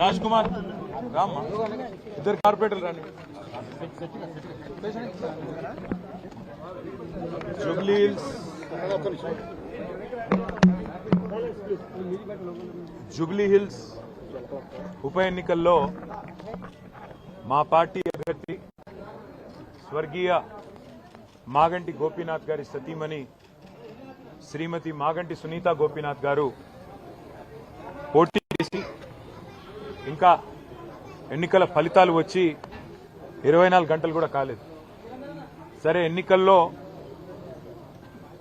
రాజ్ కుమార్ రామ్మా. ఇద్దరు కార్పొరేటర్లు రండి. జూబ్లీ హిల్స్ జూబ్లీ హిల్స్ ఉప ఎన్నికల్లో మా పార్టీ అభ్యర్థి స్వర్గీయ మాగంటి గోపీనాథ్ గారి సతీమణి శ్రీమతి మాగంటి సునీత గోపీనాథ్ గారు పోటీ చేసి ఇంకా ఎన్నికల ఫలితాలు వచ్చి ఇరవై నాలుగు గంటలు కూడా కాలేదు. సరే ఎన్నికల్లో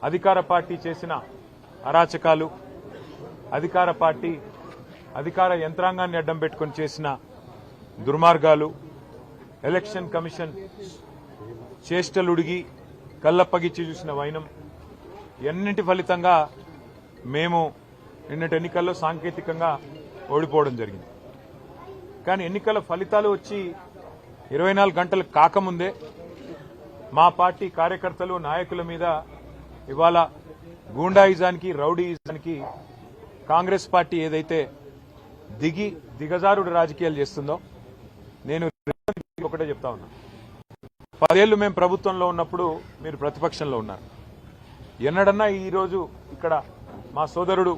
అధికార పార్టీ చేసిన అరాచకాలు అధికార పార్టీ అధికార యంత్రాంగాన్ని అడ్డం పెట్టుకొని చేసిన దుర్మార్గాలు ఎలక్షన్ కమిషన్ చేష్టలుడిగి కళ్ళప్పగిచ్చి చూసిన వైనం ఎన్నింటి ఫలితంగా మేము నిన్నటి ఎన్నికల్లో సాంకేతికంగా ఓడిపోవడం జరిగింది. కానీ ఎన్నికల ఫలితాలు వచ్చి ఇరవై నాలుగు గంటలు కాకముందే మా పార్టీ కార్యకర్తలు నాయకుల మీద ఇవాళ గూండాయిజానికి రౌడీయిజానికి కాంగ్రెస్ పార్టీ ఏదైతే దిగి దిగజారుడు రాజకీయాలు చేస్తుందో నేను ఒకటే చెప్తా ఉన్నా. పదేళ్ళు మేము ప్రభుత్వంలో ఉన్నప్పుడు మీరు ప్రతిపక్షంలో ఉన్నారు. ఎన్నడన్నా ఈరోజు ఇక్కడ మా సోదరుడు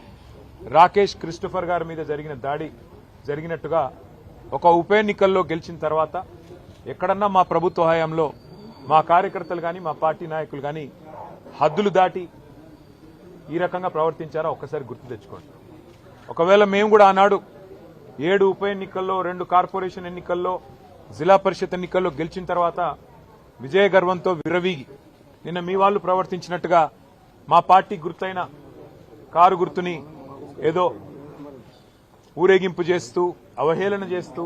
రాకేష్ క్రిస్టఫర్ గారి మీద జరిగిన దాడి జరిగినట్టుగా ఒక ఉప ఎన్నికల్లో గెలిచిన తర్వాత ఎక్కడన్నా మా ప్రభుత్వ హయాంలో మా కార్యకర్తలు కానీ మా పార్టీ నాయకులు కానీ హద్దులు దాటి ఈ రకంగా ప్రవర్తించారా ఒక్కసారి గుర్తు తెచ్చుకోండి. ఒకవేళ మేము కూడా ఆనాడు ఏడు ఉప ఎన్నికల్లో రెండు కార్పొరేషన్ ఎన్నికల్లో జిల్లా పరిషత్ ఎన్నికల్లో గెలిచిన తర్వాత విజయ గర్వంతో విరవీగి నిన్న మీ వాళ్ళు ప్రవర్తించినట్టుగా మా పార్టీ గుర్తైన కారు గుర్తుని ఏదో ఊరేగింపు చేస్తూ అవహేళన చేస్తూ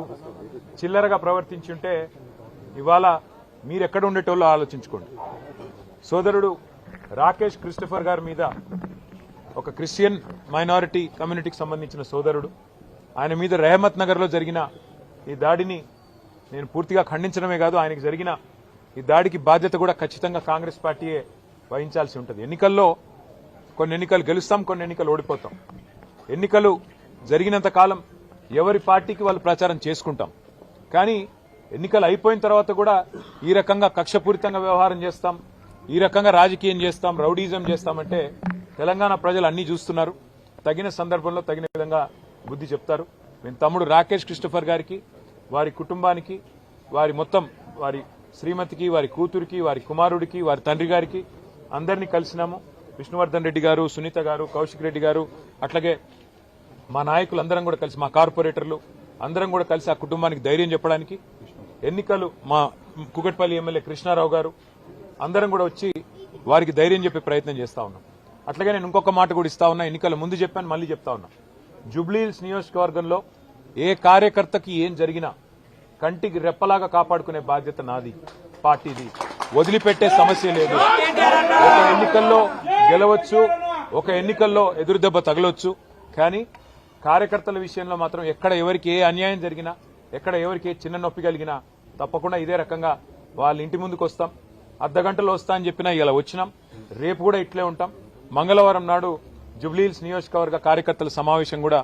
చిల్లరగా ప్రవర్తించుంటే ఇవాళ మీరెక్కడ ఉండేటోళ్ళు ఆలోచించుకోండి. సోదరుడు రాకేష్ క్రిస్టఫర్ గారి మీద ఒక క్రిస్టియన్ మైనారిటీ కమ్యూనిటీకి సంబంధించిన సోదరుడు ఆయన మీద రెహమత్ నగర్లో జరిగిన ఈ దాడిని నేను పూర్తిగా ఖండించడమే కాదు ఆయనకి జరిగిన ఈ దాడికి బాధ్యత కూడా ఖచ్చితంగా కాంగ్రెస్ పార్టీయే వహించాల్సి ఉంటుంది. ఎన్నికల్లో కొన్ని ఎన్నికలు గెలుస్తాం కొన్ని ఎన్నికలు ఓడిపోతాం. ఎన్నికలు జరిగినంత కాలం ఎవరి పార్టీకి వాళ్ళు ప్రచారం చేసుకుంటాం. కానీ ఎన్నికలు అయిపోయిన తర్వాత కూడా ఈ రకంగా కక్షపూరితంగా వ్యవహారం చేస్తాం. ఈ రకంగా రాజకీయం చేస్తాం రౌడీజం చేస్తామంటే తెలంగాణ ప్రజలు అన్ని చూస్తున్నారు. తగిన సందర్భంలో తగిన విధంగా బుద్ధి చెప్తారు. మేము తమ్ముడు రాకేష్ క్రిస్టఫర్ గారికి వారి కుటుంబానికి వారి మొత్తం వారి శ్రీమతికి వారి కూతురికి వారి కుమారుడికి వారి తండ్రి గారికి అందరినీ కలిసినాము. విష్ణువర్ధన్ రెడ్డి గారు సునీత గారు కౌశిక్ రెడ్డి గారు అట్లాగే మా నాయకులు అందరం కూడా కలిసి మా కార్పొరేటర్లు అందరం కూడా కలిసి ఆ కుటుంబానికి ధైర్యం చెప్పడానికి ఎన్నికలు మా కుకట్పల్లి ఎమ్మెల్యే కృష్ణారావు గారు అందరం కూడా వచ్చి వారికి ధైర్యం చెప్పే ప్రయత్నం చేస్తా ఉన్నాం. అట్లాగే నేను ఇంకొక మాట కూడా ఇస్తా ఉన్నా ఎన్నికల ముందు చెప్పాను మళ్ళీ చెప్తా ఉన్నా. జూబ్లీహిల్స్ నియోజకవర్గంలో ఏ కార్యకర్తకి ఏం జరిగినా కంటికి రెప్పలాగా కాపాడుకునే బాధ్యత నాది పార్టీది. వదిలిపెట్టే సమస్య లేదు. ఒక ఎన్నికల్లో గెలవచ్చు ఒక ఎన్నికల్లో ఎదురుదెబ్బ తగలొచ్చు కానీ కార్యకర్తల విషయంలో మాత్రం ఎక్కడ ఎవరికి ఏ అన్యాయం జరిగినా ఎక్కడ ఎవరికి ఏ చిన్న నొప్పి కలిగినా తప్పకుండా ఇదే రకంగా వాళ్ళ ఇంటి ముందుకు వస్తాం. అర్ధ గంటలో వస్తా అని చెప్పినా ఇలా వచ్చినాం. రేపు కూడా ఇట్లే ఉంటాం. మంగళవారం నాడు జుబ్లీహిల్స్ నియోజకవర్గ కార్యకర్తల సమావేశం కూడా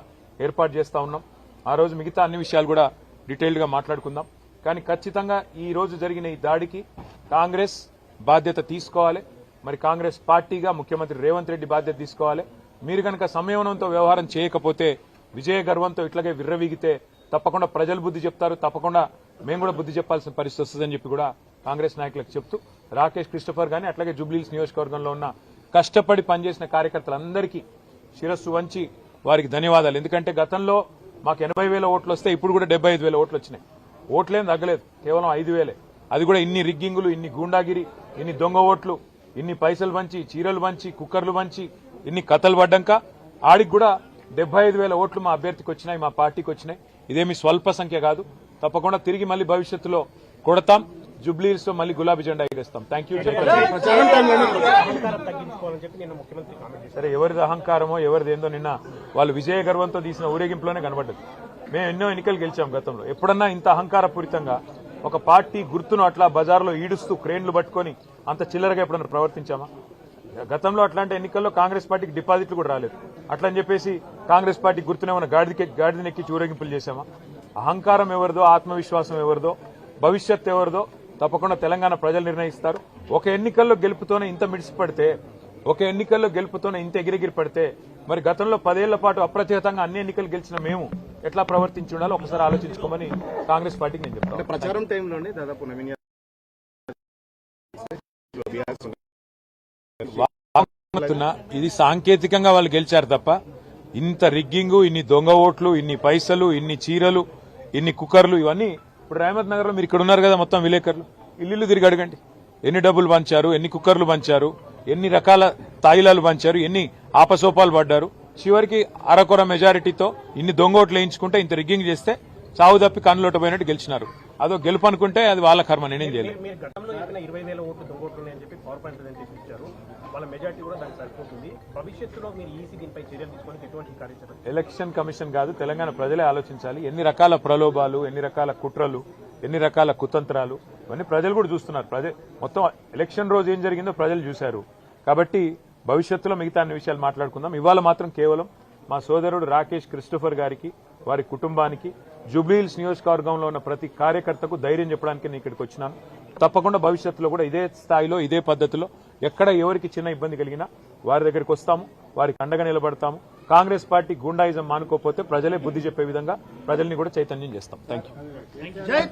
ఏర్పాటు చేస్తా ఉన్నాం. ఆ రోజు మిగతా అన్ని విషయాలు కూడా డీటెయిల్డ్గా మాట్లాడుకుందాం. కానీ ఖచ్చితంగా ఈ రోజు జరిగిన ఈ దాడికి కాంగ్రెస్ బాధ్యత తీసుకోవాలి. మరి కాంగ్రెస్ పార్టీగా ముఖ్యమంత్రి రేవంత్ రెడ్డి బాధ్యత తీసుకోవాలి. మీరు కనుక సంయమనంతో వ్యవహారం చేయకపోతే విజయ గర్వంతో ఇట్లాగే విర్రవీగితే తప్పకుండా ప్రజలు బుద్ధి చెప్తారు తప్పకుండా మేము కూడా బుద్ధి చెప్పాల్సిన పరిస్థితి వస్తుందని చెప్పి కూడా కాంగ్రెస్ నాయకులకు చెప్తూ రాకేష్ క్రిస్టఫర్ గాని అట్లాగే జూబ్లీహిల్స్ నియోజకవర్గంలో ఉన్న కష్టపడి పనిచేసిన కార్యకర్తలందరికీ శిరస్సు వంచి వారికి ధన్యవాదాలు. ఎందుకంటే గతంలో మాకు ఎనభై వేల ఓట్లు వస్తే ఇప్పుడు కూడా డెబ్బై ఐదు వేల ఓట్లు వచ్చినాయి. ఓట్లేం తగ్గలేదు. కేవలం ఐదు వేలే. అది కూడా ఇన్ని రిగ్గింగులు ఇన్ని గూండాగిరి ఇన్ని దొంగ ఓట్లు ఇన్ని పైసలు వంచి చీరలు వంచి కుక్కర్లు వంచి ఇన్ని కథలు పడ్డాక ఆడికి కూడా డెబ్బై ఐదు వేల ఓట్లు మా అభ్యర్థికి వచ్చినాయి మా పార్టీకి వచ్చినాయి. ఇదేమి స్వల్ప సంఖ్య కాదు. తప్పకుండా తిరిగి మళ్ళీ భవిష్యత్తులో కొడతాం. జూబ్లీస్లో మళ్ళీ గులాబీ జెండా ఎగరేస్తాం. థ్యాంక్ యూ సరే ఎవరిది అహంకారమో ఎవరిది ఏందో నిన్న వాళ్ళు విజయ గర్వంతో తీసిన ఊరేగింపులోనే కనబడ్డది. మేము ఎన్నో ఎన్నికలు గెలిచాం గతంలో. ఎప్పుడన్నా ఇంత అహంకారపూరితంగా ఒక పార్టీ గుర్తును అట్లా బజార్లో ఈడుస్తూ క్రేన్లు పట్టుకొని అంత చిల్లరగా ఎప్పుడన్నా ప్రవర్తించామా? గతంలో అట్లాంటి ఎన్నికల్లో కాంగ్రెస్ పార్టీకి డిపాజిట్లు కూడా రాలేదు. అట్లా అని చెప్పేసి కాంగ్రెస్ పార్టీ గుర్తునే ఉన్న గాడిదకి గాడిదనెక్కి చూరేగింపులు చేశామా? అహంకారం ఎవరిదో ఆత్మవిశ్వాసం ఎవరిదో భవిష్యత్ ఎవరిదో తప్పకుండా తెలంగాణ ప్రజలు నిర్ణయిస్తారు. ఒక ఎన్నికల్లో గెలుపుతోనే ఇంత మిడిసిపడితే ఒక ఎన్నికల్లో గెలుపుతోనే ఇంత ఎగిరెగిరి పడితే మరి గతంలో పదేళ్ళ పాటు అప్రతిహతంగా అన్ని ఎన్నికలు గెలిచిన మేము ఎట్లా ప్రవర్తించి ఉండాలో ఒకసారి ఆలోచించుకోమని కాంగ్రెస్ పార్టీకి నేను చెప్తాను ప్రచారం టైంలోనే దాదాపు ఇది సాంకేతికంగా వాళ్ళు గెలిచారు తప్ప ఇంత రిగ్గింగ్ ఇన్ని దొంగ ఓట్లు ఇన్ని పైసలు ఇన్ని చీరలు ఇన్ని కుక్కర్లు ఇవన్నీ ఇప్పుడు రామత్ నగర్లో మీరు ఇక్కడ ఉన్నారు కదా మొత్తం విలేకరులు. ఇల్లు తిరిగి అడగండి. ఎన్ని డబ్బులు పంచారు ఎన్ని కుక్కర్లు పంచారు ఎన్ని రకాల తాయిలాలు పంచారు ఎన్ని ఆపసోపాలు పడ్డారు. చివరికి అరకొర మెజారిటీతో ఇన్ని దొంగ ఓట్లు వేయించుకుంటే ఇంత రిగ్గింగ్ చేస్తే చావు తప్పి కన్నులోట పోయినట్టు గెలిచినారు. అదో గెలుపు అనుకుంటే అది వాళ్ళ కర్మ నేనేం చేయలేదు ఎలక్షన్ కమిషన్ కాదు తెలంగాణ ప్రజలే ఆలోచించాలి. ఎన్ని రకాల ప్రలోభాలు ఎన్ని రకాల కుట్రలు ఎన్ని రకాల కుతంత్రాలు ఇవన్నీ ప్రజలు కూడా చూస్తున్నారు. ప్రజ మొత్తం ఎలక్షన్ రోజు ఏం జరిగిందో ప్రజలు చూశారు. కాబట్టి భవిష్యత్తులో మిగతా అన్ని విషయాలు మాట్లాడుకుందాం. ఇవాళ మాత్రం కేవలం మా సోదరుడు రాకేష్ క్రిస్టోఫర్ గారికి వారి కుటుంబానికి జూబ్లీహిల్స్ నియోజకవర్గంలో ఉన్న ప్రతి కార్యకర్తకు ధైర్యం చెప్పడానికి నేను ఇక్కడికి వచ్చినాను. తప్పకుండా భవిష్యత్తులో కూడా ఇదే స్థాయిలో ఇదే పద్ధతిలో ఎక్కడ ఎవరికి చిన్న ఇబ్బంది కలిగినా వారి దగ్గరికి వస్తాము వారికి అండగా నిలబడతాము. కాంగ్రెస్ పార్టీ గుండాయిజం మానుకోకపోతే ప్రజలే బుద్ధి చెప్పే విధంగా ప్రజల్ని కూడా చైతన్యం చేస్తాం. Thank you